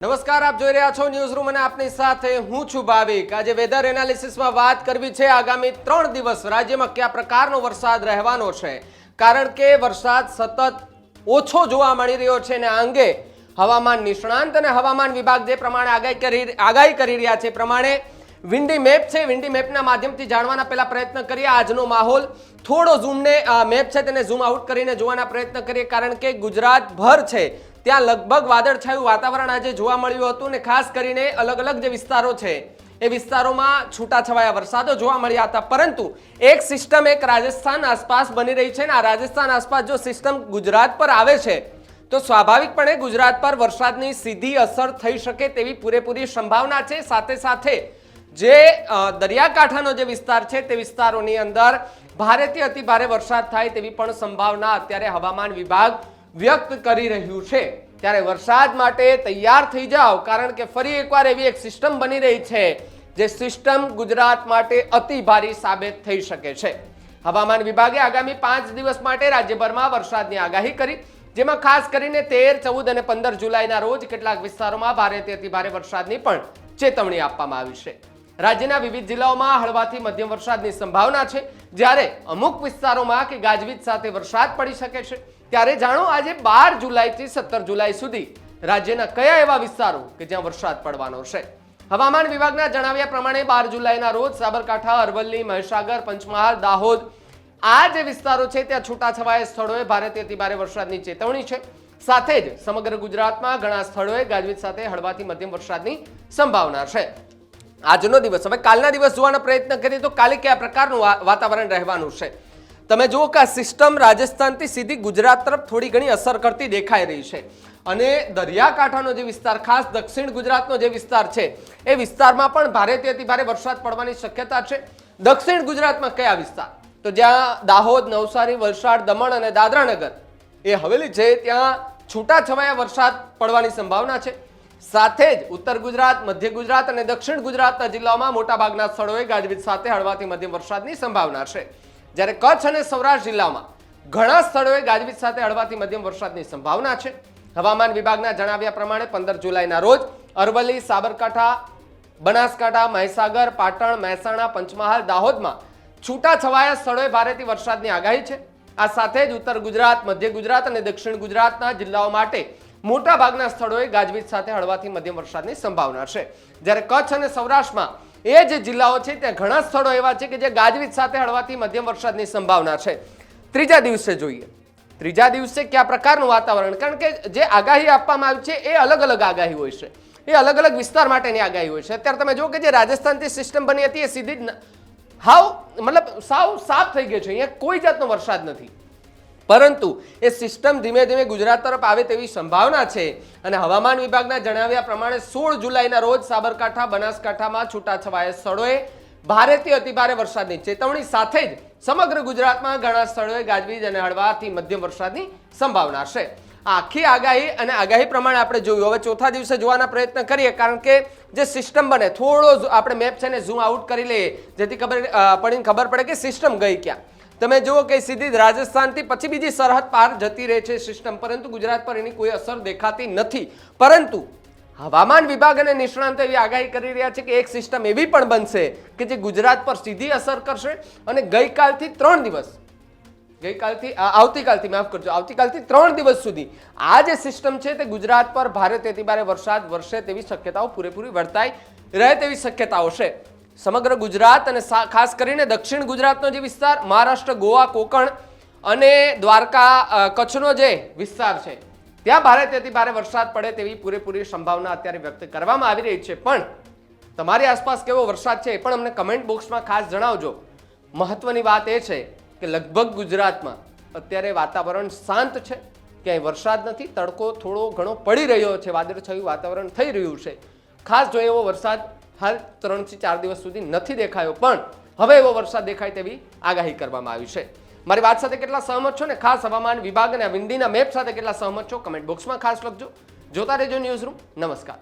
નમસ્કાર, આપ જોઈ રહ્યા છો ન્યૂઝ રૂમ અને આપની સાથે હું છું ભાવિક. આજે વેધર એનાલિસિસમાં વાત કરવી છે આગામી ત્રણ દિવસ. રાજ્યમાં કયા પ્રકારનો વરસાદ રહેવાનો છે? કારણ કે વરસાદ સતત ઓછો જોવા મળી રહ્યો છે અને આ અંગે હવામાન નિષ્ણાંત અને હવામાન વિભાગ જે પ્રમાણે આગાહી કરી આગાહી કરી રહ્યા છે પ્રમાણે વિન્ડી મેપ છે. વિન્ડી મેપના માધ્યમથી જાણવાના પહેલા પ્રયત્ન કરીએ. આજનો માહોલ થોડો ઝૂમને મેપ છે તેને ઝૂમ આઉટ કરીને જોવાના પ્રયત્ન કરીએ. કારણ કે ગુજરાતભર છે ત્યાં લગભગ વાદળછાયું વાતાવરણ આજે જોવા મળ્યું હતું ને ખાસ કરીને અલગ અલગ જે વિસ્તારો છે, એ વિસ્તારોમાં છૂટાછવાયા વરસાદો જોવા મળ્યા હતા. પરંતુ એક સિસ્ટમ એક રાજસ્થાન આસપાસ બની રહી છે ને આ રાજસ્થાન આસપાસ જો સિસ્ટમ ગુજરાત પર આવે છે, તો સ્વાભાવિકપણે ગુજરાત પર વરસાદની સીધી અસર થઈ શકે તેવી પૂરેપૂરી સંભાવના છે. સાથે સાથે જે દરિયાકાંઠાનો જે વિસ્તાર છે, તે વિસ્તારોની અંદર ભારેથી અતિ ભારે વરસાદ થાય તેવી પણ સંભાવના અત્યારે હવામાન વિભાગ વ્યક્ત કરી રહ્યું છે. ત્યારે વરસાદ માટે તૈયાર થઈ જાઓ, કારણ કે ફરી એકવાર એવી એક સિસ્ટમ બની રહી છે, જે સિસ્ટમ ગુજરાત માટે અતિ ભારી સાબિત થઈ શકે છે. હવામાન વિભાગે આગામી પાંચ દિવસ માટે રાજ્યભરમાં વરસાદની આગાહી કરી, જેમાં ખાસ કરીને તેર, ચૌદ અને પંદર જુલાઈના રોજ કેટલાક વિસ્તારોમાં ભારેથી અતિ ભારે વરસાદની પણ ચેતવણી આપવામાં આવી છે. રાજ્યના વિવિધ જિલ્લાઓમાં હળવાથી મધ્યમ વરસાદની સંભાવના છે, જ્યારે અમુક વિસ્તારોમાં કે ગાજવીજ સાથે વરસાદ પડી શકે છે. ત્યારે જાણો આજે બાર જુલાઈથી સત્તર જુલાઈ સુધી રાજ્યના કયા એવા વિસ્તારો કે જ્યાં વરસાદ પડવાનો છે? હવામાન વિભાગના જણાવ્યા પ્રમાણે બાર જુલાઈના રોજ સાબરકાંઠા, અરવલ્લી, મહીસાગર, પંચમહાલ, દાહોદ આ જે વિસ્તારો છે ત્યાં છૂટાછવાયા સ્થળોએ ભારેથી અતિ ભારે વરસાદની ચેતવણી છે. સાથે જ સમગ્ર ગુજરાતમાં ઘણા સ્થળોએ ગાજવીજ સાથે હળવાથી મધ્યમ વરસાદની સંભાવના છે. આજનો દિવસ, હવે કાલના દિવસ જોવાનો પ્રયત્ન કરીએ તો કાલે કયા પ્રકારનું વાતાવરણ રહેવાનું છે? તમે જુઓ કે આ સિસ્ટમ રાજસ્થાનથી સીધી ગુજરાત તરફ થોડી ઘણી અસર કરતી દેખાઈ રહી છે. અને દરિયાકાંઠાનો જે વિસ્તાર, ખાસ દક્ષિણ ગુજરાતનો જે વિસ્તાર છે, એ વિસ્તારમાં પણ ભારેથી અતિ ભારે વરસાદ પડવાની શક્યતા છે. દક્ષિણ ગુજરાતમાં કયા વિસ્તાર? તો જ્યાં દાહોદ, નવસારી, વલસાડ, દમણ અને દાદરાનગર, એ હવેલી છે, ત્યાં છૂટાછવાયા વરસાદ પડવાની સંભાવના છે. સાથે જ ઉત્તર ગુજરાત, મધ્ય ગુજરાત અને દક્ષિણ ગુજરાતના જિલ્લાઓમાં મોટાભાગના સ્થળોએ ગાજવીજ સાથે હળવાથી મધ્યમ વરસાદની સંભાવના છે. જ્યારે કચ્છ અને સૌરાષ્ટ્ર જિલ્લામાં ઘણા સ્થળોએ ગાજવીજ સાથે હળવાથી મધ્યમ વરસાદની સંભાવના છે. હવામાન વિભાગના જણાવ્યા પ્રમાણે પંદર જુલાઈના રોજ અરવલ્લી, સાબરકાંઠા, બનાસકાંઠા, મહીસાગર, પાટણ, મહેસાણા, પંચમહાલ, દાહોદમાં છૂટા છવાયા સ્થળોએ ભારેથી વરસાદની આગાહી છે. આ સાથે જ ઉત્તર ગુજરાત, મધ્ય ગુજરાત અને દક્ષિણ ગુજરાતના જિલ્લાઓ માટે મોટા ભાગના સ્થળોએ ગાજવીજ સાથે હળવાથી મધ્યમ વરસાદની સંભાવના છે. જ્યારે કચ્છ અને સૌરાષ્ટ્રમાં એ જે જિલ્લાઓ છે ત્યાં ઘણા સ્થળો એવા છે કે જે ગાજવીજ સાથે હળવાથી મધ્યમ વરસાદની સંભાવના છે. ત્રીજા દિવસે જોઈએ. ત્રીજા દિવસે કયા પ્રકારનું વાતાવરણ? કારણ કે જે આગાહી આપવામાં આવી છે એ અલગ અલગ આગાહી હોય છે. એ અલગ અલગ વિસ્તાર માટેની આગાહી હોય છે. અત્યારે તમે જુઓ કે જે રાજસ્થાનથી સિસ્ટમ બની હતી એ સીધી હાવ, મતલબ સાવ સાફ થઈ ગયો છે. અહીંયા કોઈ જાતનો વરસાદ નથી. પરંતુ એ સિસ્ટમ ધીમે ધીમે ગુજરાત તરફ આવે તેવી સંભાવના છે. અને હવામાન વિભાગના જણાવ્યા પ્રમાણે સોળ જુલાઈના રોજ સાબરકાંઠા, બનાસકાંઠામાં છૂટાછવાયા સ્થળોએ ભારેથી અતિભારે વરસાદની ચેતવણી સાથે જ સમગ્ર ગુજરાતમાં ઘણા સ્થળોએ ગાજવીજ અને હળવાથી મધ્યમ વરસાદની સંભાવના છે. આખી આગાહી અને આગાહી પ્રમાણે આપણે જોયું. હવે ચોથા દિવસે જોવાના પ્રયત્ન કરીએ, કારણ કે જે સિસ્ટમ બને, થોડો આપણે મેપ છે ને ઝૂમ આઉટ કરી લઈએ, જેથી ખબર પડીને ખબર પડે કે સિસ્ટમ ગઈ ક્યાં. તમે જુઓ કે સીધી રાજસ્થાનથી પછી બીજી સરહદ પાર જતી રહે છે સિસ્ટમ, પરંતુ ગુજરાત પર એની કોઈ અસર દેખાતી નથી. પરંતુ હવામાન વિભાગ અને નિષ્ણાંતો એવી આગાહી કરી રહ્યા છે કે એક સિસ્ટમ એવી પણ બનશે કે જે ગુજરાત પર સીધી અસર કરશે અને ગઈકાલથી ત્રણ દિવસ, ગઈકાલથી આવતીકાલથી, માફ કરજો, આવતીકાલથી ત્રણ દિવસ સુધી આ જે સિસ્ટમ છે તે ગુજરાત પર ભારે તેથી ભારે વરસાદ વરસે તેવી શક્યતાઓ પૂરેપૂરી વર્તાઈ રહે તેવી શક્યતાઓ છે. સમગ્ર ગુજરાત અને ખાસ કરીને દક્ષિણ ગુજરાતનો જે વિસ્તાર, મહારાષ્ટ્ર, ગોવા, કોકણ અને દ્વારકા કચ્છનો જે વિસ્તાર છે, ત્યાં ભારે તેથી ભારે વરસાદ પડે તેવી પૂરેપૂરી સંભાવના અત્યારે વ્યક્ત કરવામાં આવી રહી છે. પણ તમારી આસપાસ કેવો વરસાદ છે એ પણ અમને કમેન્ટ બોક્સમાં ખાસ જણાવજો. મહત્વની વાત એ છે કે લગભગ ગુજરાતમાં અત્યારે વાતાવરણ શાંત છે, ક્યાંય વરસાદ નથી, તડકો થોડો ઘણો પડી રહ્યો છે, વાદળછાયું વાતાવરણ થઈ રહ્યું છે. ખાસ જો એવો વરસાદ હાલ ત્રણથી ચાર દિવસ સુધી નથી દેખાયો, પણ હવે એવો વરસાદ દેખાય તેવી આગાહી કરવામાં આવી છે. મારી વાત સાથે કેટલા સહમત છો ને? ખાસ હવામાન વિભાગ અને વિંડીના મેપ સાથે કેટલા સહમત છો? કમેન્ટ બોક્સમાં ખાસ લખજો. જોતા રહેજો ન્યૂઝ રૂમ. નમસ્કાર.